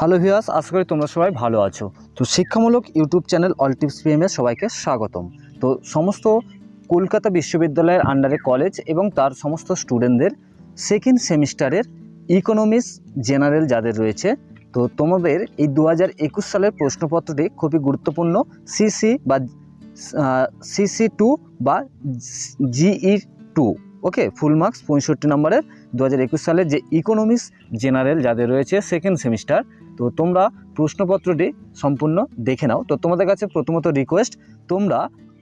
Hello viewers, আশা করি তোমরা সবাই ভালো আছো। তো শিক্ষামূলক YouTube channel all tips PMA সবাইকে স্বাগতম। তো সমস্ত কলকাতা বিশ্ববিদ্যালয়ের আন্ডারে কলেজ এবং তার সমস্ত স্টুডেন্টদের সেকেন্ড সেমিস্টারের ইকোনমিক্স জেনারেল যাদের রয়েছে, তো তোমাদের এই দু হাজার একুশ সালের প্রশ্নপত্রটি খুবই গুরুত্বপূর্ণ। সিসি বা সিসি টু বা GE two okay full marks পঁয়ষট্টি নম্বরের দু সালের যে ইকোনমিক্স জেনারেল যাদের রয়েছে সেকেন্ড সেমিস্টার তো তোমরা প্রশ্নপত্রটি সম্পূর্ণ দেখে নাও। তো তোমাদের কাছে প্রথমত রিকোয়েস্ট তোমরা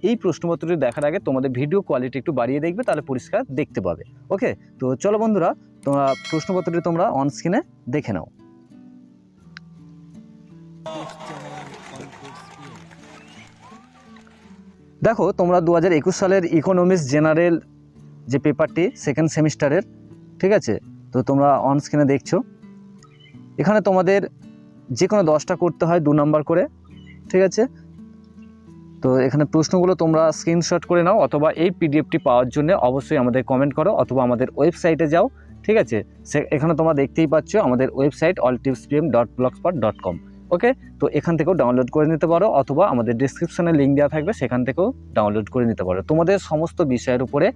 এই প্রশ্নপত্রটি দেখার আগে তোমাদের ভিডিও কোয়ালিটি একটু বাড়িয়ে দেখবে, তাহলে পরিষ্কার দেখতে পাবে। ওকে তো চলো বন্ধুরা, তোমরা প্রশ্নপত্রটি তোমরা অন স্ক্রিনে দেখে নাও। দেখো, তোমরা দু হাজার একুশ সালের ইকোনমিক্স জেনারেল যে পেপারটি সেকেন্ড সেমিস্টারের ঠিক আছে? তো তোমরা অন স্ক্রিনে দেখছ। এখানে তোমাদের যে কোনো দশটা করতে হয় দু নম্বর করে, ঠিক আছে? তো এখানে প্রশ্নগুলো তোমরা স্ক্রিনশট করে নাও অথবা এই পিডিএফটি পাওয়ার জন্য অবশ্যই আমাদের কমেন্ট করো অথবা আমাদের ওয়েবসাইটে যাও, ঠিক আছে? সে, এখানে তোমরা দেখতেই পাচ্ছ আমাদের website all tips PM dot blogspot dot com okay তো এখান থেকেও ডাউনলোড করে নিতে পারো অথবা আমাদের ডিসক্রিপশনে লিঙ্ক দেওয়া থাকবে সেখান থেকেও ডাউনলোড করে নিতে পারো। তোমাদের সমস্ত বিষয়ের উপরে,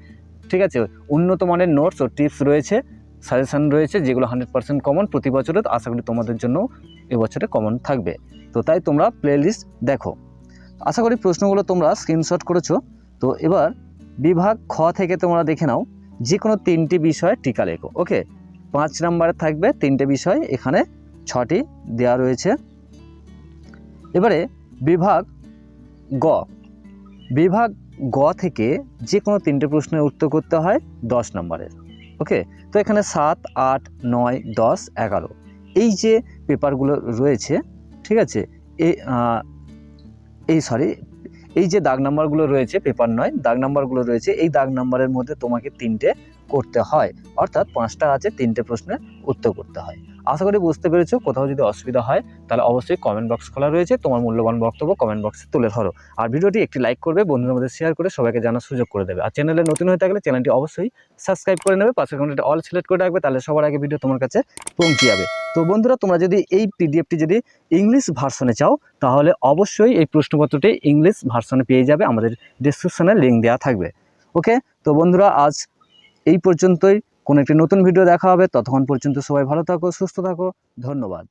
ঠিক আছে? উন্নত মানের নোটস ও টিপস রয়েছে। সাজেশন রয়েছে যেগুলো হান্ড্রেড পার্সেন্ট কমন প্রতি বছরে আশা করি তোমাদের জন্য এবছরে কমন থাকবে। তো তাই তোমরা প্লেলিস্ট দেখো। আশা করি প্রশ্নগুলো তোমরা স্ক্রিনশট করেছ। তো এবার বিভাগ খ থেকে তোমরা দেখে নাও। যে কোনো তিনটি বিষয়ে টিকা লেখো, ওকে? পাঁচ নাম্বারে থাকবে তিনটে বিষয়, এখানে ছটি দেওয়া রয়েছে। এবারে বিভাগ গ। বিভাগ গ থেকে যে কোনো তিনটে প্রশ্নের উত্তর করতে হয় দশ নম্বরের। ওকে? তো এখানে সাত, আট, নয়, দশ, এগারো। এই যে পেপারগুলো রয়েছে, ঠিক আছে? এই সরি এই যে দাগ নাম্বারগুলো রয়েছে, পেপার নয়, দাগ নাম্বারগুলো রয়েছে, এই দাগ নাম্বারের মধ্যে তোমাকে তিনটে করতে হয়। অর্থাৎ পাঁচটা আছে, তিনটে প্রশ্নের উত্তর করতে হয়। আশা করি বুঝতে পেরেছ, কোথাও যদি অসুবিধা হয়, তাহলে অবশ্যই কমেন্ট বক্স খোলা রয়েছে, তোমার মূল্যবান বক্তব্য কমেন্ট বক্সে তুলে ধরো। আর ভিডিওটি একটি লাইক করবে, বন্ধুদের মধ্যে শেয়ার করে সবাইকে জানার সুযোগ করে দেবে। আর চ্যানেলে নতুন হয়ে থাকলে চ্যানেলটি অবশ্যই সাবস্ক্রাইব করে নেবে, পাশের ঘন্টাটা অল সিলেক্ট করে রাখবে, তাহলে সবার আগে ভিডিও তোমার কাছে পৌঁছে যাবে। তো বন্ধুরা, তোমরা যদি এই পিডিএফটি যদি ইংলিশ ভার্সনে চাও, তাহলে অবশ্যই এই প্রশ্নপত্রটি ইংলিশ ভার্সনে পেয়ে যাবে, আমাদের ডিসক্রিপশনে লিঙ্ক দেওয়া থাকবে। ওকে তো বন্ধুরা, আজ এই পর্যন্তই। কোনো একটি নতুন ভিডিও দেখা হবে, ততক্ষণ পর্যন্ত সবাই ভালো থাকো, সুস্থ থাকো, ধন্যবাদ।